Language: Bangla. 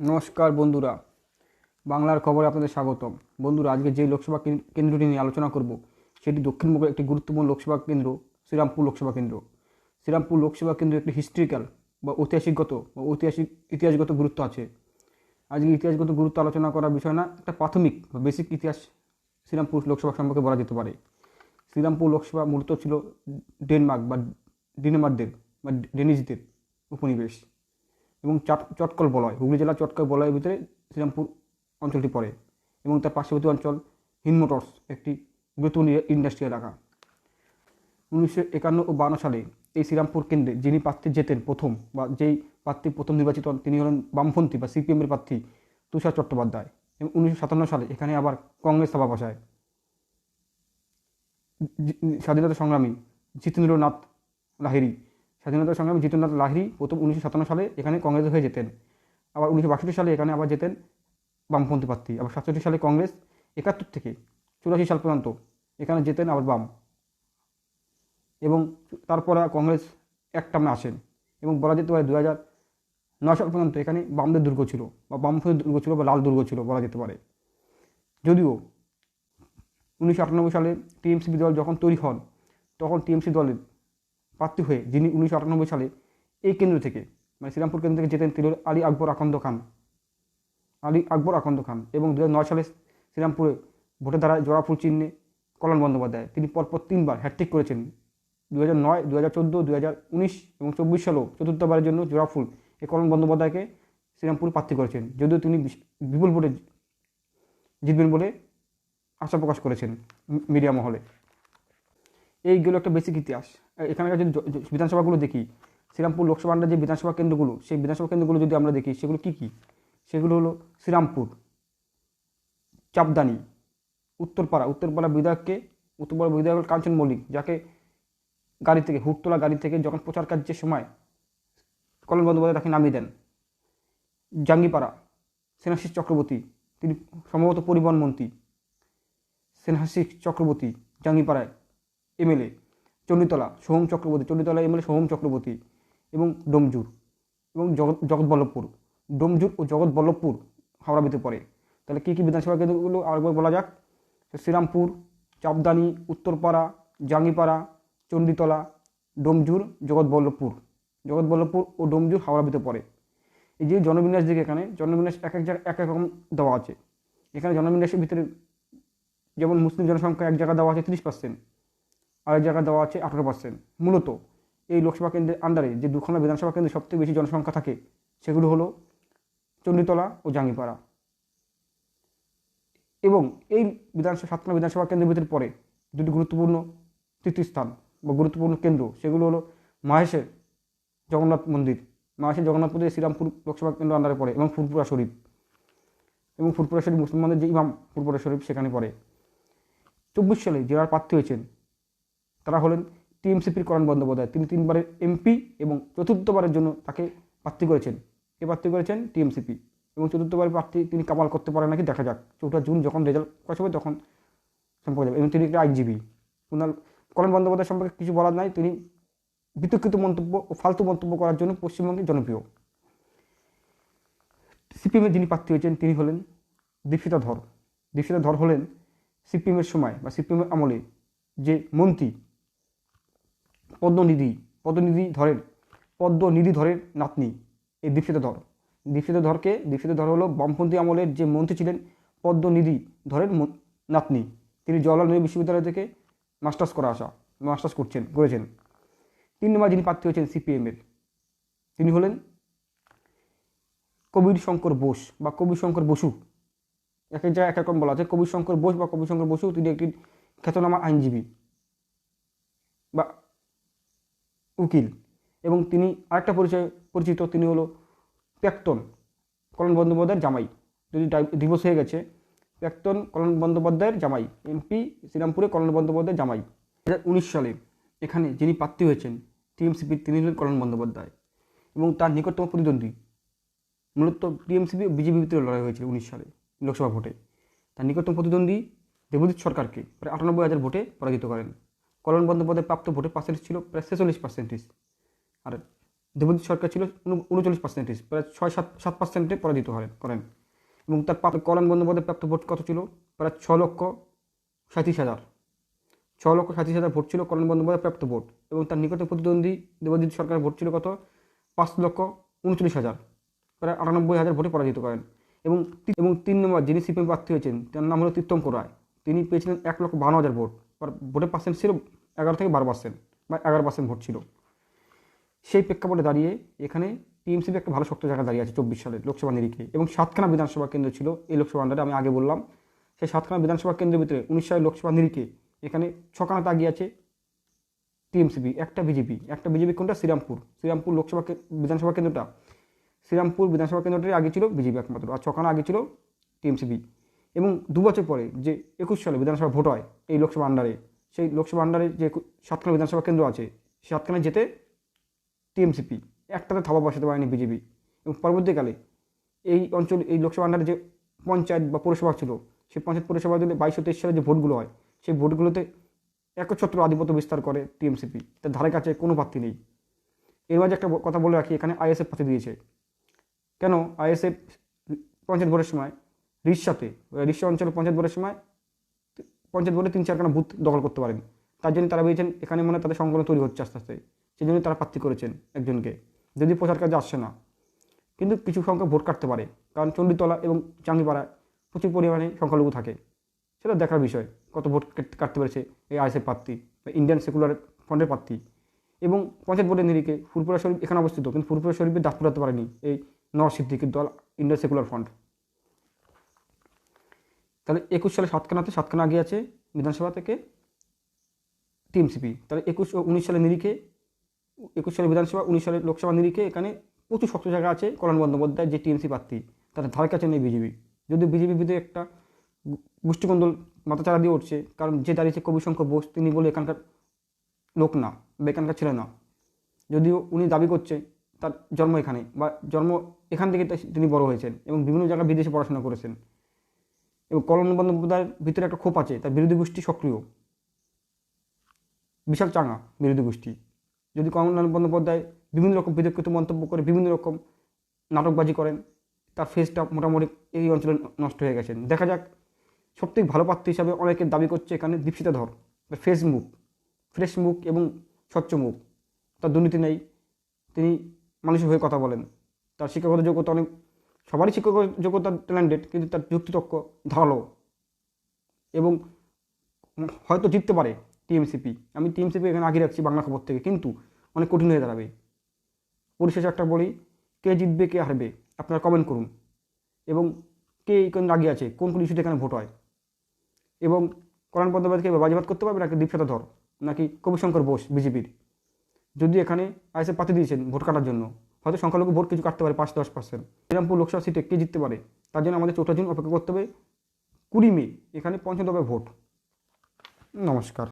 নমস্কার বন্ধুরা। বাংলার খবরে আপনাদের স্বাগতম। বন্ধুরা, আজকে যে লোকসভা কেন- কেন্দ্রটি নিয়ে আলোচনা করব, সেটি দক্ষিণবঙ্গের একটি গুরুত্বপূর্ণ লোকসভা কেন্দ্র, শ্রীরামপুর লোকসভা কেন্দ্র। শ্রীরামপুর লোকসভা কেন্দ্র একটি হিস্ট্রিক্যাল বা ঐতিহাসিকগত বা ঐতিহাসিক ইতিহাসগত গুরুত্ব আছে। আজকে ইতিহাসগত গুরুত্ব আলোচনা করার বিষয় না, একটা প্রাথমিক বা বেসিক ইতিহাস শ্রীরামপুর লোকসভা সম্পর্কে বলা যেতে পারে। শ্রীরামপুর লোকসভা মূলত ছিল ডেনমার্ক বা ডেনমার্কদের বা ডেনিজদের উপনিবেশ। এবং চট- চটকল বলয়, হুগলি জেলার চটকল বলয়ের ভিতরে শ্রীরামপুর অঞ্চলটি পড়ে এবং তার পার্শ্ববর্তী অঞ্চল হিনমোটরস একটি গুরুত্বপূর্ণ ইন্ডাস্ট্রি এলাকা। উনিশশো একান্ন ও বান্ন সালে এই শ্রীরামপুর কেন্দ্রে যিনি প্রার্থী জেতেন প্রথম বা যেই প্রার্থী প্রথম নির্বাচিত হন, তিনি হলেন বামপন্থী বা সিপিএমের প্রার্থী তুষার চট্টোপাধ্যায় এবং উনিশশো সাতান্ন সালে এখানে আবার কংগ্রেস সভা বসায়। স্বাধীনতা সংগ্রামী জিতেন্দ্রনাথ লাহিড়ী স্বাধীনতা সংগ্রামী জিতেন্দ্রনাথ লাহিড়ী প্রথম উনিশশো সাতান্ন সালে এখানে কংগ্রেস হয়ে যেতেন। আবার উনিশশো বাষট্টি সালে এখানে আবার যেতেন বামপন্থী প্রার্থী। আবার সাতষট্টি সালে কংগ্রেস, একাত্তর থেকে চুরাশি সাল পর্যন্ত এখানে যেতেন আবার বাম। এবং তারপরে কংগ্রেস এক টার্মে আসেন। এবং বলা যেতে পারে দু হাজার নয় সাল পর্যন্ত এখানে বামদের দুর্গ ছিল বা বামপন্থী দুর্গ ছিল বা লাল দুর্গ ছিল বলা যেতে পারে। যদিও উনিশশো আটানব্বই সালে টিএমসিপি দল যখন তৈরি হন, তখন টিএমসি দলের প্রার্থী হয়ে যিনি উনিশশো আটানব্বই সালে এই কেন্দ্র থেকে মানে শ্রীরামপুর কেন্দ্র থেকে যেতেন তিনি আলী আকবর আকন্দ খান। আলী আকবর আকন্দ খান এবং দু সালে শ্রীরামপুরে ভোটের দ্বারা জোড়াফুল চিহ্নে কল্যাণ বন্দ্যোপাধ্যায়, তিনি পরপর তিনবার হ্যাট্রিক করেছেন। দু হাজার নয় দু হাজার চোদ্দ দু হাজার উনিশ এবং চব্বিশ সালেও চতুর্থবারের জন্য জোড়াফুল এই কল্যাণ বন্দ্যোপাধ্যায়কে শ্রীরামপুর প্রার্থী করেছেন। যদিও তিনি বিপুল ভোটে জিতবেন বলে আশা প্রকাশ করেছেন মিডিয়া মহলে। এইগুলো একটা বেসিক ইতিহাস। এখানকার যদি বিধানসভাগুলো দেখি, শ্রীরামপুর লোকসভা যে বিধানসভা কেন্দ্রগুলো, সেই বিধানসভা কেন্দ্রগুলো যদি আমরা দেখি, সেগুলো কী কী? সেগুলো হলো শ্রীরামপুর, চাপদানি, উত্তরপাড়া। উত্তরপাড়া বিধায়ককে, উত্তরপাড়া বিধায়ক কাঞ্চন মল্লিক, যাকে গাড়ি থেকে, হুটতোলা গাড়ি থেকে যখন প্রচার কার্যের সময় কল্যাণ বন্দ্যোপাধ্যায় তাকে নামিয়ে দেন, জাঙ্গিপাড়া সেনাশিস চক্রবর্তী, তিনি সম্ভবত পরিবহন মন্ত্রী সেনহাসিক চক্রবর্তী, জাঙ্গিপাড়ায়। এমএলএ চণ্ডীতলা, সোহম চক্রবর্তী, চণ্ডীতলা এমএলএ সোহম চক্রবর্তী এবং ডোমজুর এবং জগৎ জগৎবল্লভপুর ডোমজুর ও জগৎবল্লভপুর হাওড়া ভিতরে পড়ে। তাহলে কী কী বিধানসভা কেন্দ্রগুলো আরেকবার বলা যাক? শ্রীরামপুর, চাপদানি, উত্তরপাড়া, জাঙ্গিপাড়া, চণ্ডীতলা, ডোমজুর জগৎবল্লভপুর জগৎবল্লভপুর ও ডোমজুর হাওড়া ভিতরে পড়ে। এই যে জনবিন্যাস দিকে এখানে, জনবিন্যাস এক এক জায়গায় এক এক রকম দেওয়া আছে। এখানে জনবিন্যাসের ভিতরে যেমন মুসলিম জনসংখ্যা এক জায়গায় দেওয়া আছে তিরিশ পার্সেন্ট আরেক জায়গায় দেওয়া আছে আঠারো পার্সেন্ট মূলত এই লোকসভা কেন্দ্রের আন্ডারে যে দুখানা বিধানসভা কেন্দ্রে সবথেকে বেশি জনসংখ্যা থাকে, সেগুলো হলো চণ্ডীতলা ও জাঙ্গিপাড়া। এবং এই বিধানসভা সাতখানা বিধানসভা কেন্দ্রের ভিতরে পড়ে দুটি গুরুত্বপূর্ণ তীর্থস্থান বা গুরুত্বপূর্ণ কেন্দ্র, সেগুলো হলো মাহেশের জগন্নাথ মন্দির। মাহেশের জগন্নাথ মন্দির শ্রীরামপুর লোকসভা কেন্দ্র আন্ডারে পড়ে এবং ফুরপুরা শরীফ। এবং ফুরপুরা শরীফ মুসলমানদের যে ইমাম ফুরপুরা শরীফ সেখানে পড়ে। চব্বিশ সালে জেলার প্রার্থী হয়েছেন তারা হলেন টিএমসিপির করণ বন্দ্যোপাধ্যায়। তিনি তিনবারের এমপি এবং চতুর্থবারের জন্য তাকে প্রার্থী করেছেন। কে প্রার্থী করেছেন? টিএমসিপি। এবং চতুর্থবারের প্রার্থী তিনি কামাল করতে পারেন নাকি দেখা যাক। চৌঠা জুন যখন রেজাল্ট প্রকাশ হবে তখন সম্পর্কে যাবে। এবং তিনি একটি আইনজীবী। কুণাল করণ বন্দ্যোপাধ্যায় সম্পর্কে কিছু বলার নাই। তিনি বিতর্কিত মন্তব্য ও ফালতু মন্তব্য করার জন্য পশ্চিমবঙ্গে জনপ্রিয়। সিপিএমের যিনি প্রার্থী হয়েছেন, তিনি হলেন দীক্ষিতা ধর। দীক্ষিতা ধর হলেন সিপিএমের সময় বা সিপিএমের আমলে যে মন্ত্রী পদ্মনিধি পদ্মনিধি ধরের পদ্মনিধি ধরের নাতনি, এই দীক্ষিত ধর। দীক্ষিত ধরকে দীক্ষিত ধর হলো বামপন্থী আমলের যে মন্ত্রী ছিলেন, পদ্মনিধি ধরের নাতনি। তিনি জওয়াহরলাল নেহরু বিশ্ববিদ্যালয় থেকে মাস্টার্স করা আসা, মাস্টার্স করছেন, করেছেন। তিন নম্বর যিনি প্রার্থী হয়েছেন সিপিএমের, তিনি হলেন কবির শঙ্কর বোস বা কবির শঙ্কর বসু। এক এক জায়গায় এক এক রকম বলা আছে কবির শঙ্কর বোস বা কবির শঙ্কর বসু, তিনি একটি খ্যাতনামা আইনজীবী বা উকিল। এবং তিনি আরেকটা পরিচয় পরিচিত, তিনি হলো প্রাক্তন কল্যাণ বন্দ্যোপাধ্যায়ের জামাই। যদি ডিভোর্স হয়ে গেছে প্রাক্তন কল্যাণ বন্দ্যোপাধ্যায়ের জামাই এমপি শ্রীরামপুরে কল্যাণ বন্দ্যোপাধ্যায়ের জামাই। দু হাজার উনিশ সালে এখানে যিনি প্রার্থী হয়েছেন টিএমসিপির তিনি হলেন কল্যাণ বন্দ্যোপাধ্যায়। এবং তার নিকটতম প্রতিদ্বন্দ্বী মূলত টিএমসিপি ও বিজেপি ভিতরে লড়াই হয়েছিল উনিশ সালে লোকসভা ভোটে। তার নিকটতম প্রতিদ্বন্দ্বী দেবজিৎ সরকারকে প্রায় আটানব্বই হাজার ভোটে পরাজিত করেন। কল্যাণ বন্দ্যোপাধ্যায় প্রাপ্ত ভোটের পার্সেন্টেজ ছিল প্রায় ছেচল্লিশ পার্সেন্টেজ আর দেবজিৎ সরকার ছিল উন- উনচল্লিশ পার্সেন্টেজ প্রায় ছয় সাত সাত পার্সেন্টে পরাজিত হলেন, করেন। এবং তার কল্যাণ বন্দ্যোপাধ্যায় প্রাপ্ত ভোট কত ছিল? প্রায় ছ লক্ষ সাঁত্রিশ হাজার। ছ লক্ষ সাঁত্রিশ হাজার ভোট ছিল কল্যাণ বন্দ্যোপাধ্যায় প্রাপ্ত ভোট এবং তার নিকটে প্রতিদ্বন্দ্বী দেবজিৎ সরকারের ভোট ছিল কত? পাঁচ লক্ষ উনচল্লিশ হাজার। প্রায় আটানব্বই হাজার ভোটে পরাজিত করেন। এবং এবং তিন নম্বর যিনি সিপিএম প্রার্থী হয়েছেন, তার নাম হলো তীর্থঙ্কর রায় তিনি পেয়েছিলেন এক লক্ষ বান্ন হাজার ভোট। ভোটের পার্সেন্ট ছিল এগারো থেকে বারো পার্সেন্ট বা এগারো পার্সেন্ট ভোট ছিল। সেই প্রেক্ষাপটে দাঁড়িয়ে এখানে টিএমসিপি একটা ভালো শক্ত জায়গা দাঁড়িয়ে আছে চব্বিশ সালে লোকসভা নিরিখে এবং সাতখানা বিধানসভা কেন্দ্র ছিল এই লোকসভা আন্ডারে আমি আগে বললাম। সেই সাতখানা বিধানসভা কেন্দ্রের ভিতরে উনিশ সালে লোকসভা নিরিখে এখানে ছখানাতে আগিয়ে আছে টিএমসিপি একটা বিজেপি। একটা বিজেপি কোনটা? শ্রীরামপুর। শ্রীরামপুর লোকসভা বিধানসভা কেন্দ্রটা। শ্রীরামপুর বিধানসভা কেন্দ্রটাই আগে ছিল বিজেপি একমাত্র আর ছখানা আগে ছিল টিএমসিপি এবং দু বছর পরে যে একুশ সালে বিধানসভা ভোট হয় এই লোকসভা আন্ডারে সেই লোকসভা আন্ডারে যে সাতখানা বিধানসভা কেন্দ্র আছে সাতখানা যেতে টিএমসিপি, একটাতে থাবা বসাতে পারেনি বিজেপি। এবং পরবর্তীকালে এই অঞ্চল, এই লোকসভা আন্ডারে যে পঞ্চায়েত বা পৌরসভা ছিল, সেই পঞ্চায়েত পৌরসভা দিলে বাইশশো তেইশ সালে যে ভোটগুলো হয়, সেই ভোটগুলোতে একচ্ছত্র আধিপত্য বিস্তার করে টিএমসিপি। তার ধারে কাছে কোনো প্রার্থী নেই। এর মাঝে একটা কথা বলে রাখি, এখানে আইএসএফ প্রার্থী দিয়েছে। কেন? আইএসএফ পঞ্চায়েত ভোটের সময় রিক্সাতে রিক্সা অঞ্চলে পঞ্চায়েত ভোটের সময় পঞ্চায়েত ভোটে তিন চারখানা বুথ দখল করতে পারেন। তার জন্য তারা ভেবেছেন এখানে মনে তাদের সংগঠন তৈরি হচ্ছে আস্তে আস্তে। সেই জন্য তারা প্রার্থী করেছেন একজনকে। যদি প্রচার কাজে আসছে না। কিন্তু কিছু সংখ্যক ভোট কাটতে পারে। কারণ চণ্ডীতলা এবং চাঙ্গিপাড়ায় প্রচুর পরিমাণে সংখ্যালঘু থাকে। সেটা দেখার বিষয়। কত ভোট কাটতে পেরেছে এই আইএসএফ প্রার্থী বা ইন্ডিয়ান সেকুলার ফ্রন্টের প্রার্থী। এবং পঞ্চায়েত ভোটের নিরিখে ফুরপুরা শরীফ এখানে অবস্থিত। কিন্তু ফুরপুরা শরীফে দাঁত ফুরাতে পারেনি এই নওয়াজ সিদ্দিকির দল ইন্ডিয়ান সেকুলার ফ্রন্ট। তাহলে একুশ সালে সাতখানাতে সাতখানা আগে আছে বিধানসভা থেকে টিএমসিপি। তাহলে একুশ ও উনিশ সালে নিরিখে, একুশ সালে বিধানসভা, উনিশ সালে লোকসভা নিরিখে এখানে প্রচুর শক্ত জায়গা আছে, কল্যাণ বন্দ্যোপাধ্যায়, যে টিএমসি প্রার্থী তার ধারে কাছে নেই বিজেপি। যদিও বিজেপি ভিতরে একটা গোষ্ঠীকন্দল মাথাচাড়া দিয়ে উঠছে, কারণ যে দাঁড়িয়েছে কবিশঙ্কর বোস, তিনি বলে এখানকার লোক না বা এখানকার ছেলে না। যদিও উনি দাবি করছে তার জন্ম এখানে বা জন্ম এখান থেকে তিনি বড় হয়েছেন এবং বিভিন্ন জায়গায় বিদেশে পড়াশোনা করেছেন। এবং কল্যাণ বন্দ্যোপাধ্যায়ের ভিতরে একটা ক্ষোভ আছে, তার বিরোধী গোষ্ঠী সক্রিয়। বিশাল চাঙা বিরোধী গোষ্ঠী। যদি কল্যাণ বন্দ্যোপাধ্যায় বিভিন্ন রকম বিতর্কিত মন্তব্য করে, বিভিন্ন রকম নাটকবাজি করেন, তার ফেসটা মোটামুটি এই অঞ্চলে নষ্ট হয়ে গেছেন দেখা যাক, সবথেকে ভালো প্রার্থী হিসাবে অনেকে দাবি করছে এখানে দীপশিতা ধর তার ফেস মুখ ফ্রেশ মুখ এবং স্বচ্ছ মুখ। তার দুর্নীতি নেই, তিনি মানুষের হয়ে কথা বলেন। তার শিক্ষাগত যোগ্যতা অনেক সবারই শিক্ষক যোগ্যতা ট্যালেন্টেড কিন্তু তার যুক্তিতক্ক ধারালো এবং হয়তো জিততে পারে টিএমসিপি আমি টিএমসিপি এখানে আগে রাখছি বাংলা খবর থেকে, কিন্তু অনেক কঠিন হয়ে দাঁড়াবে। পরিশেষে একটা বলি, কে জিতবে, কে হারবে, আপনারা কমেন্ট করুন। এবং কে কোন আগে আছে, কোন কোন ইস্যুতে এখানে ভোট হয়। এবং কল্যাণ বন্দ্যোপাধ্যায়কে বাজিবাদ করতে পারবে, নাকি দীপশতা ধর, নাকি কবিশঙ্কর বোস, বিজেপির? যদি এখানে আইসে পাতি দিয়েছেন ভোট কাটার জন্য। হয়তো সংখ্যালঘু ভোট কিছু কাটতে পারে পাঁচ, দশ পার্সেন্ট শ্রীরামপুর লোকসভা সিটে কে জিততে পারে? তার জন্য আমাদের চৌঠা জুন অপেক্ষা করতে হবে। কুড়ি মে, এখানে পঞ্চম ভোট। নমস্কার।